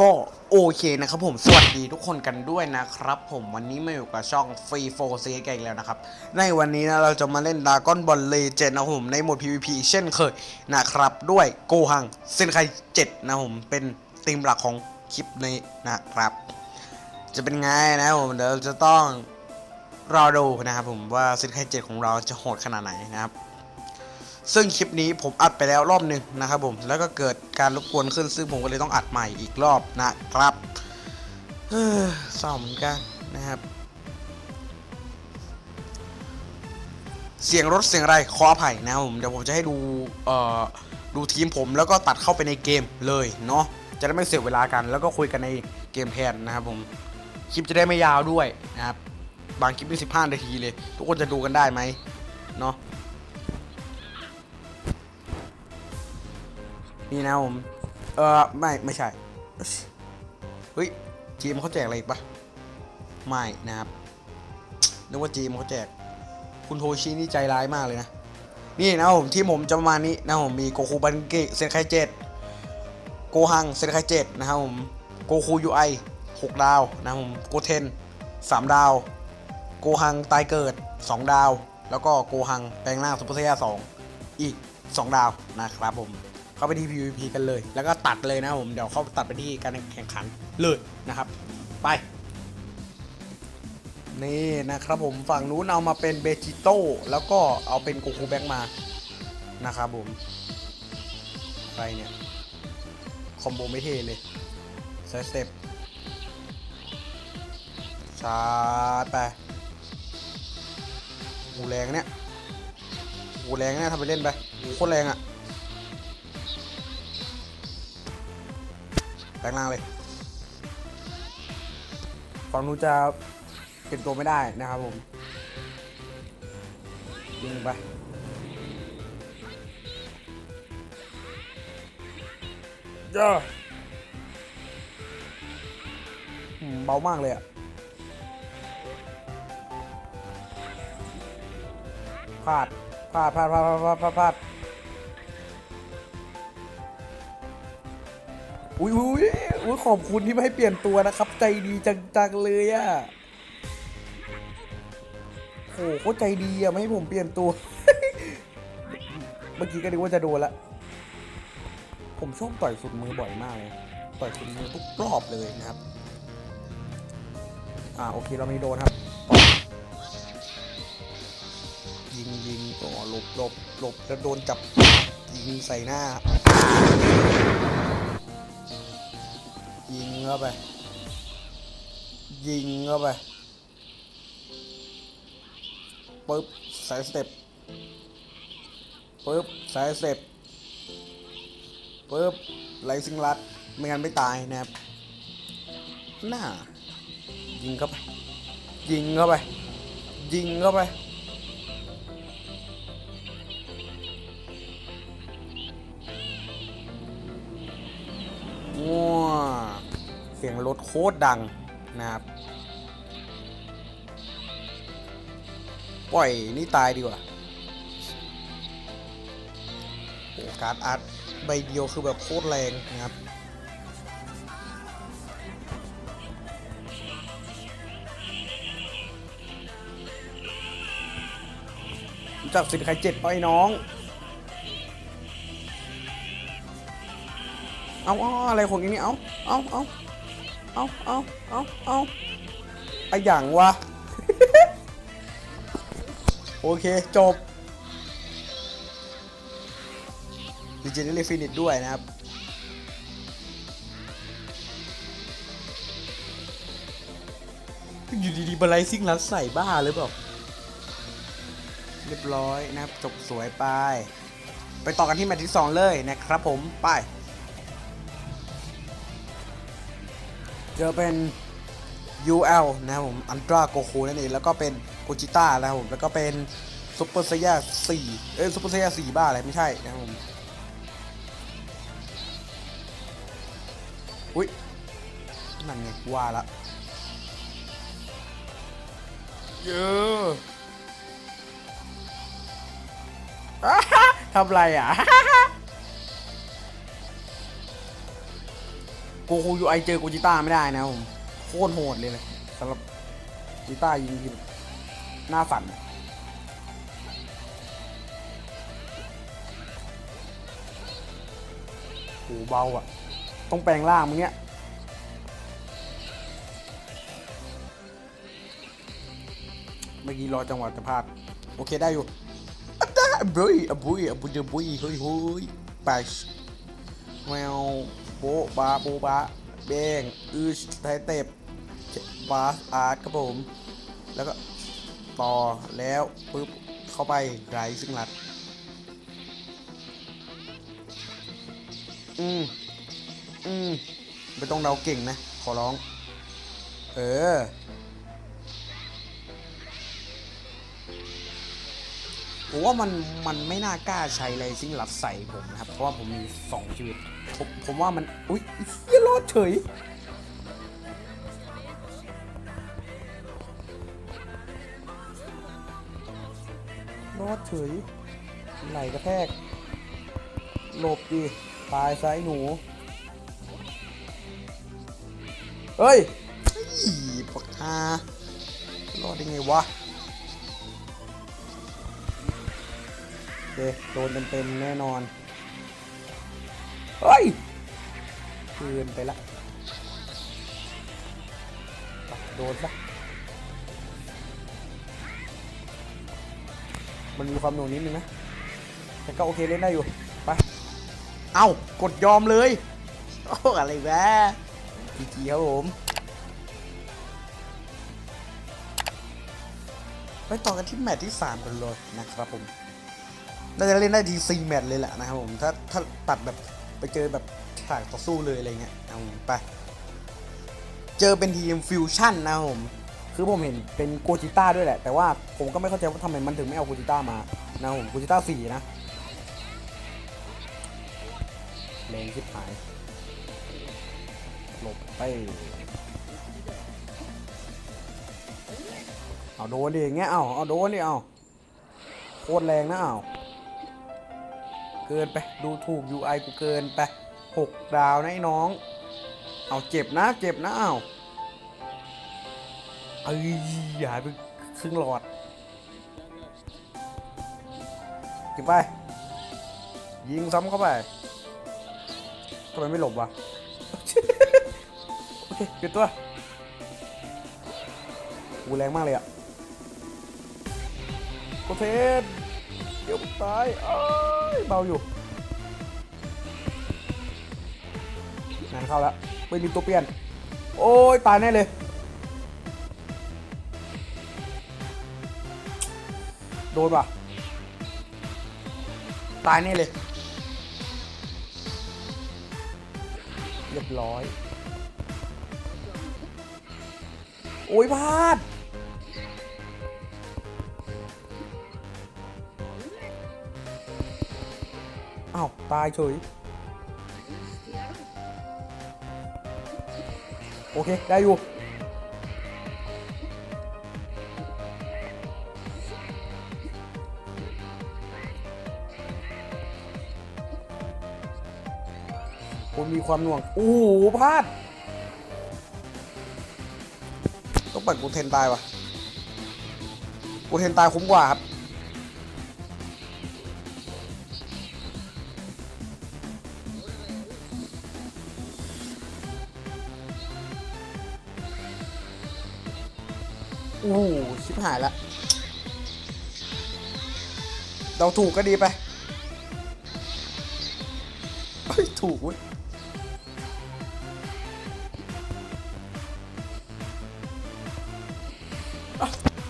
ก็โอเคนะครับผม สวัสดีทุกคนกันด้วยนะครับผมวันนี้มาอยู่กับช่องฟรีโฟซีกันอีกแล้วนะครับ ในวันนี้นะเราจะมาเล่นดากอนบอลเลเจนนะครับผมในโหมด PVP เช่นเคยนะครับ ด้วยโกหังเซนไคเจ็ดนะผมเป็นธีมหลักของคลิปนี้นะครับ จะเป็นไงนะผมเดี๋ยวเราจะต้องรอดูนะครับผมว่าเซนไคเจ็ดของเราจะโหดขนาดไหนนะครับ ซึ่งคลิปนี้ผมอัดไปแล้วรอบหนึ่งนะครับผมแล้วก็เกิดการรบกวนขึ้นซึ่งผมก็เลยต้องอัดใหม่อีกรอบนะครับเฮ้อเศร้าเหมือนกันนะครับ เสียงรถเสียงอะไรขออภัยนะครับผมเดี๋ยวผมจะให้ดูเอ่อดูทีมผมแล้วก็ตัดเข้าไปในเกมเลยเนาะจะได้ไม่เสียเวลากัน แล้วก็คุยกันในเกมแทนนะครับผมคลิปจะได้ไม่ยาวด้วยนะครับบางคลิปนี่สิบห้านาทีเลย ทุกคนจะดูกันได้ไหมเนาะ นี่นะผมเออไม่ไม่ใช่เฮ้ยจีมเขาแจกอะไรปะไม่นะครับนึกว่าจีมเขาแจก คุณโทชินี่ใจร้ายมากเลยนะ นี่นะผมที่ผมจะประมาณนี้นะผมมีโกคูบันเกะเซนไคเจ็ดโกฮังเซนไคเจ็ดนะครับผมโกคูยูไอหกดาวนะผมโกเทนสามดาว โกฮังตายเกิด2ดาว แล้วก็โกฮังแปลงร่างซุปเปอร์ไซย่า2อีก2ดาวนะครับผม เข้าไปที่ PVP กันเลย แล้วก็ตัดเลยนะผมเดี๋ยวเข้าตัดไปที่การแข่งขันเลยนะครับ ไปนี่นะครับผมฝั่งนู้นเอามาเป็นเบจิโต้แล้วก็เอาเป็นโกคูแบ็กมานะครับผมใครเนี่ย คอมโบไม่เท่เลยไซสเต็ปชาร์จไปหูแรงเนี่ยหูแรงเนี่ยทำไปเล่นไปหูโคตรแรงอะ่ะ แปลงร่างเลยฝั่งนู้นจะเปลี่ยนตัวไม่ได้นะครับผมยิงไปจ้าเบามากเลยอะพลาดพลาดพลาดพลาดพลาดพลาด อุ้ยอุ้ยอุ้ยขอบคุณที่ไม่ให้เปลี่ยนตัวนะครับ ใจดีจังๆเลยอะโอ้โหโคตรใจดีอะไม่ให้ผมเปลี่ยนตัว เมื่อกี้ก็นึกว่าจะโดนละ ผมชอบต่อยสุดมือบ่อยมากเลย ต่อยสุดมือทุกรอบเลยนะครับ อ่าโอเคเราไม่โดนครับ ยิงยิงอ๋อหลบหลบหลบแล้วโดนจับยิงใส่หน้า เข้าไป ยิงเข้าไปปึ๊บสายสเต็ปปึ๊บสายสเต็ปปึ๊บไหลซิงลัดไม่งั้นไม่ตายนะครับน้ายิงเข้าไป ยิงเข้าไป ยิงเข้าไป เสียงรถโคตรดังนะครับ ปล่อยนี่ตายดีกว่าโอ้การ์ดอาร์ตใบเดียวคือแบบโคตรแรงนะครับจักสินค้าเจ็ดป้อยน้องเอาเอาอะไรของอย่างนี้เอาเอาเอา เอาเอาเอาเอาไออย่างวะ โอเค จบดิจิทัลฟินิชด้วยนะครับอยู่ดีๆบันไลซิ่งรัดใส่บ้าหรือเปล่าเรียบร้อยนะครับ จบสวยไป ไปต่อกันที่แมตช์ที่ 2 เลยนะครับผม ไป เจอเป็น UL นะครับผมอันตราโกคูนั่นเองแล้วก็เป็นโกจิต้านะครับผมแล้วก็เป็นซุปเปอร์ไซย่า4เอ้ยซุปเปอร์ไซย่า4บ้าอะไรไม่ใช่นะครับผมอุ้ยนั่นไงว่าละเยอะทำไรอะ โกคูยูไอเจอโกจิต้าไม่ได้นะผมโคตรโหดเลยเลยสำหรับจิต้ายิงทีหน้าสั่นอะโหเบาอะ ต้องแปลงร่างมึงเนี้ยเมื่อกี้รอจังหวะจะพลาด โอเคได้อยู่ได้บุยอะบุยอะบุยอะบุยเฮ้ยเฮ้ยไปแมว โบบาโบบาเบงอืชไทเต็บบาสอาร์ตครับผม แล้วก็ต่อแล้วปึ๊บเข้าไปไรซึ่งรัด อืม อืม ไม่ต้องเดาเก่งนะ ขอร้อง เออ ผมว่ามันมันไม่น่ากล้าใช้เลยซิ่งหลัดใส่ผมนะครับ เพราะว่าผมมีสองชีวิต ผมผมว่ามัน อุ้ยเฮียรอดเฉยรอดเฉยไหลกระแทก หลบดิปลายซ้ายหนู เฮ้ยปักฮารอดได้ไงวะ เคโดนเต็มๆแน่นอน เฮ้ยคืนไปละไปโดนซะมันมีความหน่วงนิดนึงนะ แต่ก็โอเคเล่นได้อยู่ ไป เอากดยอมเลย โอ้ อะไรแวะพีจีครับผม ไปต่อกันที่แมตช์ที่ 3 กันเลยนะครับผม น่าจะเล่นได้ดีซีแมตช์เลยแหละนะครับผมถ้าถ้าตัดแบบไปเจอแบบฉากต่อสู้เลยอะไรเงี้ยเอาไป เจอเป็นทีมฟิวชั่นนะครับผมคือผมเห็นเป็นโกจิต้าด้วยแหละ แต่ว่าผมก็ไม่เข้าใจว่าทำไมมันถึงไม่เอาโกจิต้ามานะครับผมโกจิต้าสี่นะแรงชิบหายหลบไปเอาโดนดิอย่างเงี้ยเอาเอาโดนดิเอาโคตรแรงนะเอา เกินไป ดูถูก UI กูเกินไปหกดาวนะไอ้น้อง เอาเจ็บนะ เจ็บนะเอาเอ้ยหายไปครึ่งหลอดเก็บไป ยิงซ้ำเข้าไปทำไมไม่หลบวะ โอเคเก็บตัวกูแรงมากเลยอะโคเทนเดี๋ยวตายอ้ย เบาอยู่งานเข้าแล้วไม่มีตัวเปลี่ยน โอ้ย ตายแน่เลย โดนป่ะ ตายแน่เลย เรียบร้อย โอ้ยพลาด ตายเฉยโอเค ได้อยู่ คุณมีความหน่วง โอ้โหพลาด ต้องเปิดกูเทนตายวะกูเทนตายคุ้มกว่าครับ โอ้โหชิบหายละ เราถูกก็ดีไปเฮ้ยถูกเว้ย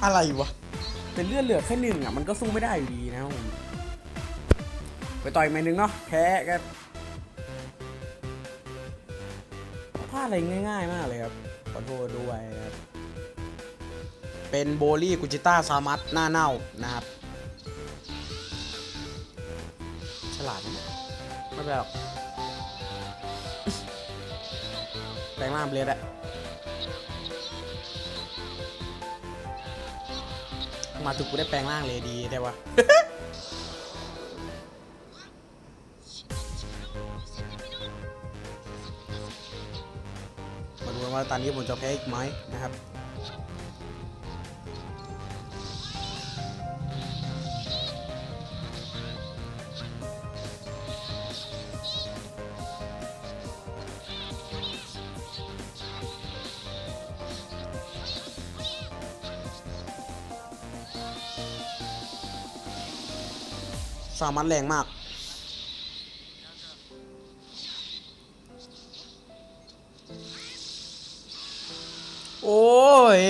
อะไรวะ เป็นเลือดเหลือแค่หนึ่งอะ มันก็สู้ไม่ได้อยู่ดีนะผมไปต่อยอีกไมหนึ่งเนาะแพ้กันพลาดอะไรง่าย ๆ มากเลยครับ ขอโทษด้วยครับ เป็นโบลี่กุจิต้าซามัตหน้าเน่านะครับ ฉลาดไม่เป็นหรอกแปลงร่างเบลดอะมาถึงกูได้แปลงร่างเลยดีได้วะมกันว่าตอนนี้ผมจะแพ้อีกไหมนะครับ สามันแรงมาก โอ้ย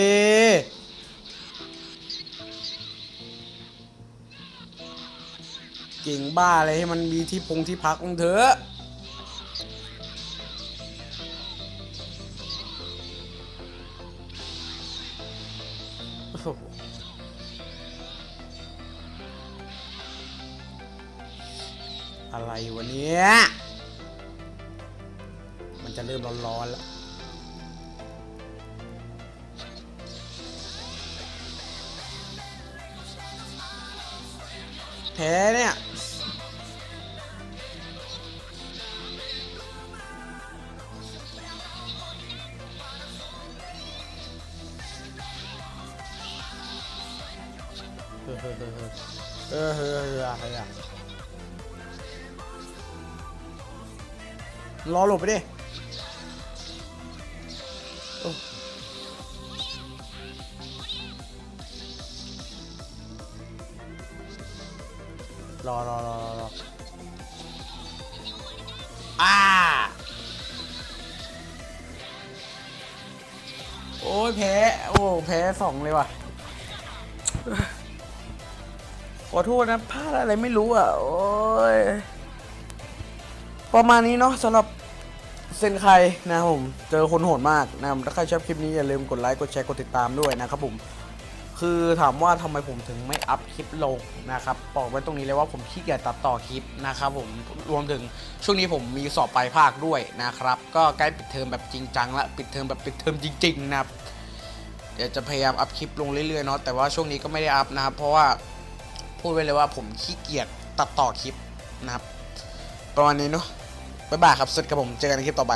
เก่งบ้าเลยให้มันมีที่พงที่พักของเถอ อะไรวะเนี่ยมันจะเริ่มร้อนๆแล้วแพ้เนี่ยเออเออเออเออ รอหลบไปดิโอ้รอรอรอรอรออ่า โอ้ยแพ้ โอ้แพ้สองเลยว่ะ ขอโทษนะพลาดอะไรไม่รู้อะ โอ้ย ประมาณนี้เนาะสำหรับ เซนไคนะครับผม เจอคนโหดมากนะครับถ้าใครชอบคลิปนี้อย่าลืมกดไลค์ กดแชร์ กดติดตามด้วยนะครับผม คือถามว่าทำไมผมถึงไม่อัพคลิปลงนะครับ บอกไว้ตรงนี้เลยว่าผมขี้เกียจตัดต่อคลิปนะครับผม รวมถึงช่วงนี้ผมมีสอบปลายภาคด้วยนะครับ ก็ใกล้ปิดเทอมแบบจริงจังละ ปิดเทอมแบบปิดเทอมจริงๆนะครับ เดี๋ยวจะพยายามอัพคลิปลงเรื่อยๆเนาะ แต่ว่าช่วงนี้ก็ไม่ได้อัพนะครับ เพราะว่าพูดไว้เลยว่าผมขี้เกียจตัดต่อคลิปนะครับ ประมาณนี้เนาะ บ๊ายบายครับสุดครับผม เจอกันในคลิปต่อไป